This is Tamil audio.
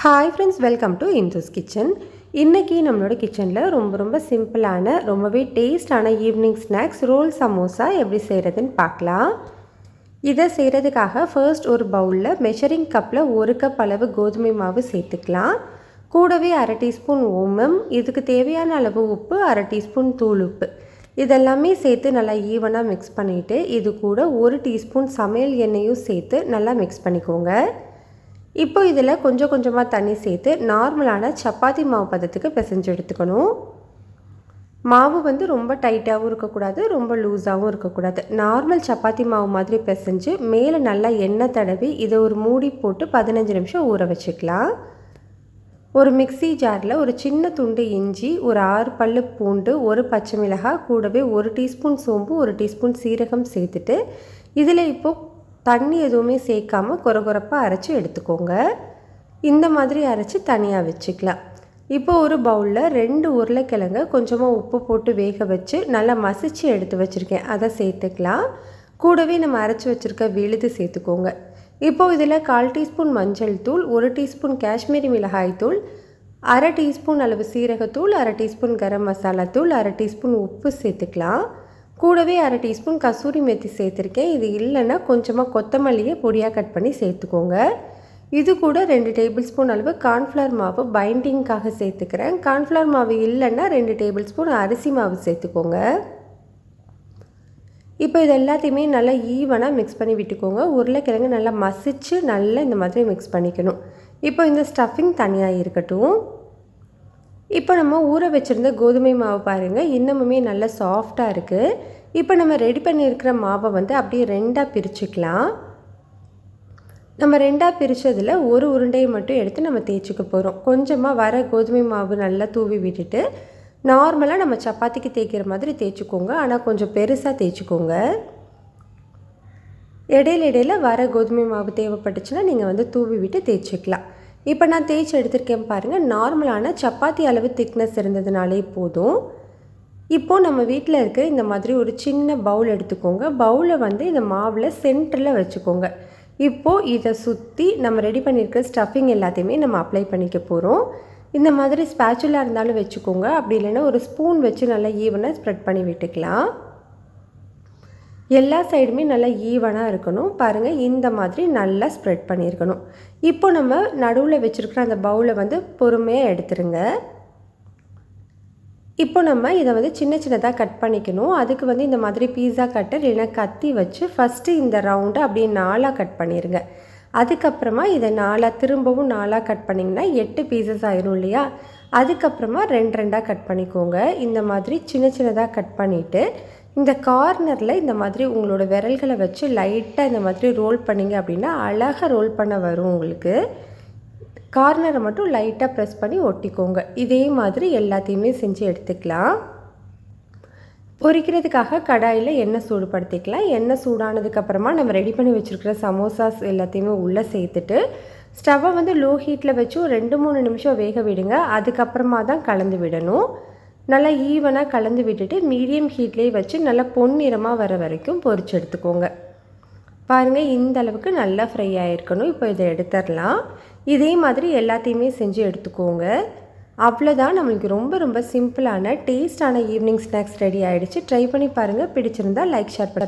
Hi friends welcome to Indu's kitchen இன்றைக்கி நம்மளோட கிச்சனில் ரொம்ப ரொம்ப சிம்பிளான ரொம்பவே டேஸ்டான ஈவினிங் ஸ்நாக்ஸ் ரோல் சமோசா எப்படி செய்கிறதுன்னு பார்க்கலாம். இதை செய்கிறதுக்காக ஃபர்ஸ்ட் ஒரு பவுலில் மெஷரிங் கப்பில் ஒரு கப் அளவு கோதுமை மாவு சேர்த்துக்கலாம். கூடவே அரை டீஸ்பூன் ஓமம் இதுக்கு தேவையான அளவு உப்பு அரை டீஸ்பூன் தூள் உப்பு. இதெல்லாமே சேர்த்து நல்லா ஈவனாக மிக்ஸ் பண்ணிவிட்டு இது கூட ஒரு டீஸ்பூன் சமையல் எண்ணெயும் சேர்த்து நல்லா மிக்ஸ் பண்ணிக்கோங்க. இப்போ இதில் கொஞ்சம் கொஞ்சமாக தண்ணி சேர்த்து நார்மலான சப்பாத்தி மாவு பதத்துக்கு பிசைஞ்சு எடுத்துக்கணும். மாவு வந்து ரொம்ப டைட்டாகவும் இருக்கக்கூடாது ரொம்ப லூஸாகவும் இருக்கக்கூடாது. நார்மல் சப்பாத்தி மாவு மாதிரி பிசைஞ்சு மேலே நல்லா எண்ணெய் தடவி இதை ஒரு மூடி போட்டு பதினஞ்சு நிமிஷம் ஊற வச்சுக்கலாம். ஒரு மிக்சி ஜாரில் ஒரு சின்ன துண்டு இஞ்சி ஒரு ஆறு பல்லு பூண்டு ஒரு பச்சை மிளகாய் கூடவே ஒரு டீஸ்பூன் சோம்பு ஒரு டீஸ்பூன் சீரகம் சேர்த்துட்டு இதில் இப்போது தண்ணி எதுவுமே சேர்க்காமல் குறகுறப்பாக அரைச்சி எடுத்துக்கோங்க. இந்த மாதிரி அரைச்சி தனியாக வச்சுக்கலாம். இப்போ ஒரு பவுலில் ரெண்டு உருளைக்கிழங்க கொஞ்சமாக உப்பு போட்டு வேக வச்சு நல்லா மசிச்சு எடுத்து வச்சுருக்கேன். அதை சேர்த்துக்கலாம். கூடவே நம்ம அரைச்சி வச்சுருக்க விழுது சேர்த்துக்கோங்க. இப்போது இதில் கால் டீஸ்பூன் மஞ்சள் தூள் ஒரு டீஸ்பூன் காஷ்மீரி மிளகாய் தூள் அரை டீஸ்பூன் அளவு சீரகத்தூள் அரை டீஸ்பூன் கரம் மசாலா தூள் அரை டீஸ்பூன் உப்பு சேர்த்துக்கலாம். கூடவே அரை டீஸ்பூன் கசூரி மெத்தி சேர்த்துருக்கேன். இது இல்லைன்னா கொஞ்சமாக கொத்தமல்லியை பொடியாக கட் பண்ணி சேர்த்துக்கோங்க. இது கூட ரெண்டு டேபிள் ஸ்பூன் அளவு கார்ன்ஃப்ளவர் மாவு பைண்டிங்காக சேர்த்துக்கிறேன். கார்ன்ஃப்ளவர் மாவு இல்லைன்னா ரெண்டு டேபிள் ஸ்பூன் அரிசி மாவு சேர்த்துக்கோங்க. இப்போ இது எல்லாத்தையுமே நல்லா ஈவனாக மிக்ஸ் பண்ணி விட்டுக்கோங்க. உருளைக்கிழங்கு நல்லா மசிச்சு நல்லா இந்த மாதிரி மிக்ஸ் பண்ணிக்கணும். இப்போ இந்த ஸ்டஃபிங் தனியாக இருக்கட்டும். இப்போ நம்ம ஊற வச்சுருந்த கோதுமை மாவு பாருங்கள் இன்னமுமே நல்லா சாஃப்டாக இருக்குது இப்போ நம்ம ரெடி பண்ணியிருக்கிற மாவை வந்து அப்படியே ரெண்டாக பிரிச்சுக்கலாம். நம்ம ரெண்டாக பிரித்ததில் ஒரு உருண்டையை மட்டும் எடுத்து நம்ம தேய்ச்சிக்க போகிறோம் கொஞ்சமாக வர கோதுமை மாவு நல்லா தூவி விட்டுட்டு நார்மலாக நம்ம சப்பாத்திக்கு தேய்க்கிற மாதிரி தேய்ச்சிக்கோங்க. ஆனால் கொஞ்சம் பெருசாக தேய்ச்சிக்கோங்க. இடையில இடையில வர கோதுமை மாவு தேவைப்பட்டுச்சுன்னா நீங்கள் வந்து தூவி விட்டு தேய்ச்சிக்கலாம். இப்போ நான் தேய்ச்சி எடுத்திருக்கேன் பாருங்கள் நார்மலான சப்பாத்தி அளவு திக்னஸ் இருந்ததுனாலே போதும். இப்போது நம்ம வீட்டில் இருக்க இந்த மாதிரி ஒரு சின்ன பவுல் எடுத்துக்கோங்க. பவுலை வந்து இந்த மாவில் சென்டரில் வச்சுக்கோங்க. இப்போது இதை சுற்றி நம்ம ரெடி பண்ணியிருக்க ஸ்டஃபிங் எல்லாத்தையுமே நம்ம அப்ளை பண்ணிக்க போகிறோம் இந்த மாதிரி ஸ்பேச்சுலாக இருந்தாலும் வச்சுக்கோங்க. அப்படி இல்லைன்னா ஒரு ஸ்பூன் வச்சு நல்லா ஈவனாக ஸ்ப்ரெட் பண்ணி விட்டுக்கலாம். எல்லா சைடுமே நல்லா ஈவனாக இருக்கணும். பாருங்கள் இந்த மாதிரி நல்லா ஸ்ப்ரெட் பண்ணியிருக்கணும். இப்போ நம்ம நடுவில் வச்சுருக்கிற அந்த பவுலை வந்து பொறுமையாக எடுத்துருங்க. இப்போ நம்ம இதை வந்து சின்ன சின்னதாக கட் பண்ணிக்கணும். அதுக்கு வந்து இந்த மாதிரி பீஸா கட்டர் இல்லைன்னா கத்தி வச்சு ஃபஸ்ட்டு இந்த ரவுண்டை அப்படியே நாலாக கட் பண்ணிடுங்க அதுக்கப்புறமா இதை நாலாக திரும்பவும் நாலாக கட் பண்ணிங்கன்னா எட்டு பீசஸ் ஆயிரும் இல்லையா? அதுக்கப்புறமா ரெண்டு ரெண்டாக கட் பண்ணிக்கோங்க. இந்த மாதிரி சின்ன சின்னதாக கட் பண்ணிவிட்டு இந்த கார்னரில் இந்த மாதிரி உங்களோட விரல்களை வச்சு லைட்டாக இந்த மாதிரி ரோல் பண்ணிங்க அப்படின்னா அழகாக ரோல் பண்ண வரும் உங்களுக்கு. கார்னரை மட்டும் லைட்டாக ப்ரெஸ் பண்ணி ஒட்டிக்கோங்க. இதே மாதிரி எல்லாத்தையுமே செஞ்சு எடுத்துக்கலாம். பொரிக்கிறதுக்காக கடாயில் எண்ணெய் சூடுபடுத்திக்கலாம். எண்ணெய் சூடானதுக்கப்புறமா நம்ம ரெடி பண்ணி வச்சுருக்கிற சமோசாஸ் எல்லாத்தையுமே உள்ளே சேர்த்துட்டு ஸ்டவ்வை வந்து லோ ஹீட்டில் வச்சு ரெண்டு மூணு நிமிஷம் வேக விடுங்க. அதுக்கப்புறமா தான் கலந்து விடணும். நல்லா ஈவனாக கலந்து விட்டுட்டு மீடியம் ஹீட்லேயே வச்சு நல்லா பொன்னிறமாக வர வரைக்கும் பொறிச்சு எடுத்துக்கோங்க. பாருங்கள் இந்த அளவுக்கு நல்லா ஃப்ரை ஆகிருக்கணும் இப்போ இதை எடுத்துடலாம். இதே மாதிரி எல்லாத்தையுமே செஞ்சு எடுத்துக்கோங்க. அவ்வளோதான் நம்மளுக்கு ரொம்ப ரொம்ப சிம்பிளான டேஸ்டான ஈவினிங் ஸ்நாக்ஸ் ரெடி ஆகிடுச்சு ட்ரை பண்ணி பாருங்கள் பிடிச்சிருந்தா லைக் ஷேர் பண்ண